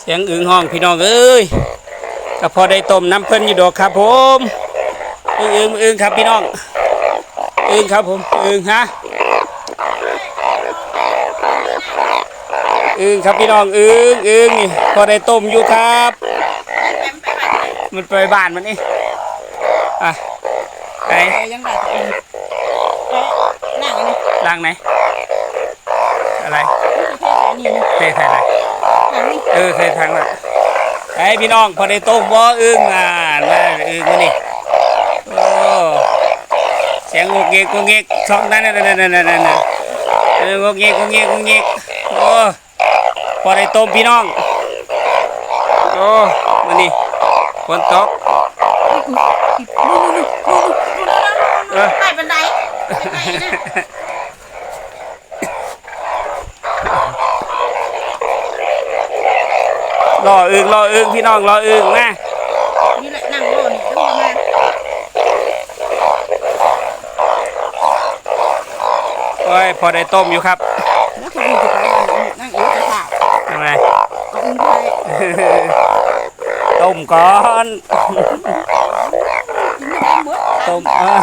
เสียงอึงห้องพี่น้องเอ้ยก็พอได้ต้มน้ำเพิ่นอยู่ดอกครับผมอึงอึงอึงครับพี่น้องอึงครับผมอึงฮะอึงครับพี่น้องอึงอึงนี่พอได้ต้มอยู่ครับ มันไปบ้านมันนี่อะไปไปยังไงตัวเองไปนั่งอันนี้ล้างไหน อะไรอันนี้นะเทใส่อะไรอันนี้เออเคยทางละไอ้พี่น้องพอได้ต้มบ่อึ้งอะน่าอึ้งมานี่โอ้เสียงงกเงกงกเงกสองนั่นนั่นนั่นนั่นนั่นนั่นเอองกเงกงกเงกงกเงกโอ้พอได้ต้มพี่น้องโอ้มานี่ฝนตกเออไปบันไดไปไหนนะ รออึ้งรออึ้งพี่น้องรออึ้งนะนี่แหละนั่งรอนี่ต้องมาโอ้ยพอได้ต้มอยู่ครับแล้วคนอื่นจะไปนั่งเอ๋จะผ่าทำไมเอาอื่นไปต้มก่อนกินไม่ได้หมดต้มเออ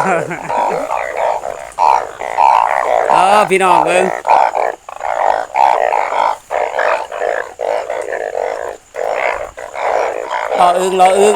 เออพี่น้องเอิง ออึงรออึง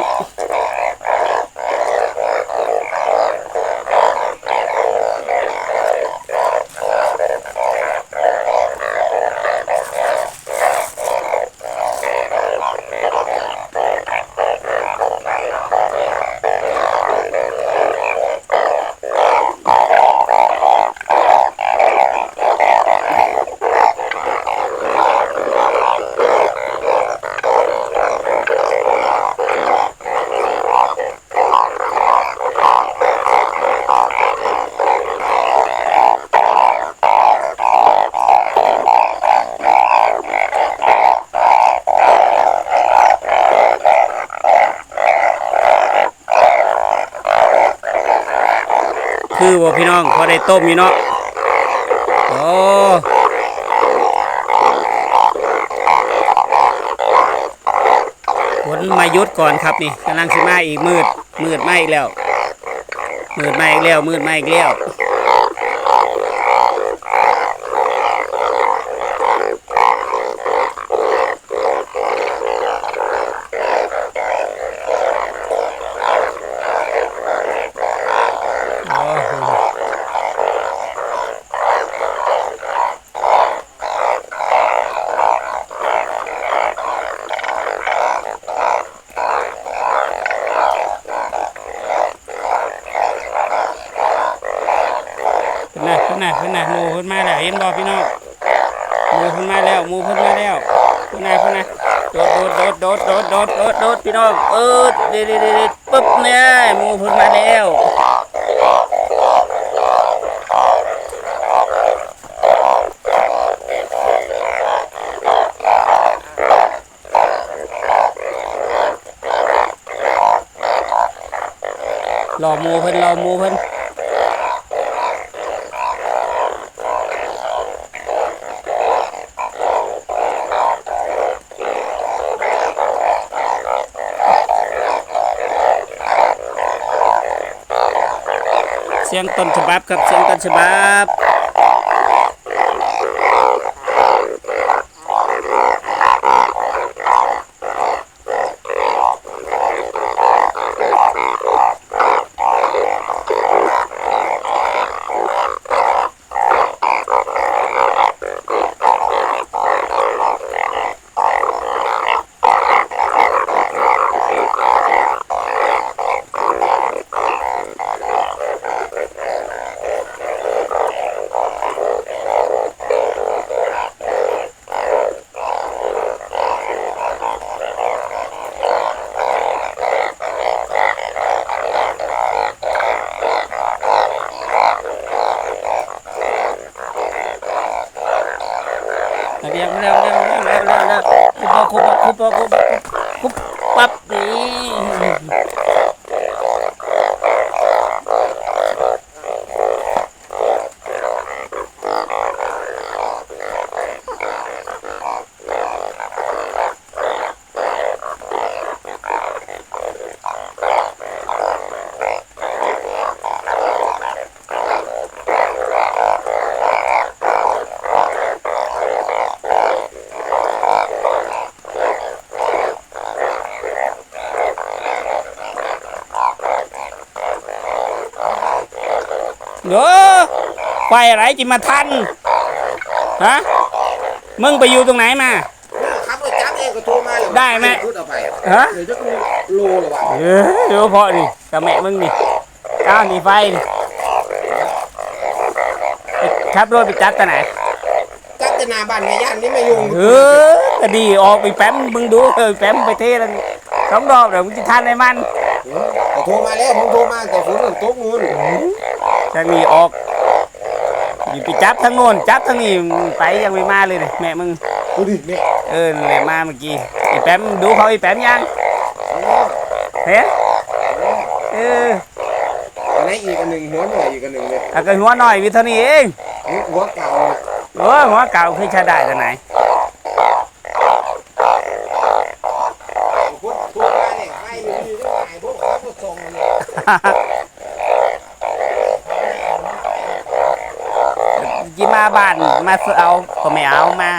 คือว่าพี่น้องพอได้ต้มอยู่เนาะโอ้ฝนมายุดก่อนครับนี่กำลังสิมาอีกมืดมืดไมอีกแล้วมืดไมอีกแล้วมืดไมอีกแล้ว ขึ้นนะขึ้นนะหมูขึ้นมาแล้วเห็นบ่พี่น้องหมูขึ้นมาแล้วหมูขึ้นมาแล้วขึ้นนะขึ้นนะโดดโดดโดดโดดโดดโดดโดดพี่น้องเออเด็ดเด็ดเด็ดปุ๊บเนี่ยหมูขึ้นมาแล้วรอมูเพิ่นรอมูเพิ่น เสียงต้นฉบับครับเสียงต้นฉบับ เรียงเร็วเร็วเร็วเร็วเร็วเร็วคุบคุบคุบคุบคุบคุบปั๊บนี่ เด้อไฟอะไรจิมาทันฮะมึงไปอยู่ตรงไหนมาขับรถจักรเองก็โทรมาเลยได้ไหมพูดเอาไปฮะเดี๋ยวจะโลหรือวะเออเดี๋ยวพอดิกับแม่มึงนี่ก้าวนี่ไฟนี่ไปขับรถไปจัดตะไหนจักรจะหนาบ้านแม่ย่านนี่ไม่ยุ่งเออก็ดีออกไปแป๊มมึงดูเออแป๊มไปเทแล้วสองรอบเดี๋ยวมึงจะทันในมันก็โทรมาแล้วผมโทรมาแต่ฝนมันตกนู่น จากนี้ออกอยู่ไปจับทั้งโน้นจับทั้งนี้ไปยังไม่มาเลยเนี่ยแม่มึงดูดิเนี่ยเออแหละมาเมื่อกี้ไอ้แป๊มดูเขาไอ้แป๊มยังเฮ้เอออันไหนอีกอันหนึ่งหัวหน่อยอีกอันหนึ่งเลยแล้วก็หัวหน่อยวิเท่านี้เองหัวเก่าน่ะโอ้ยหัวเก่าเคยใช้ได้แต่ไหนพูดโทรมาเนี่ยไปอยู่ดีจะหายพวกขับรถส่งเนี่ย บ้านมาเอาก็ไม่เอามา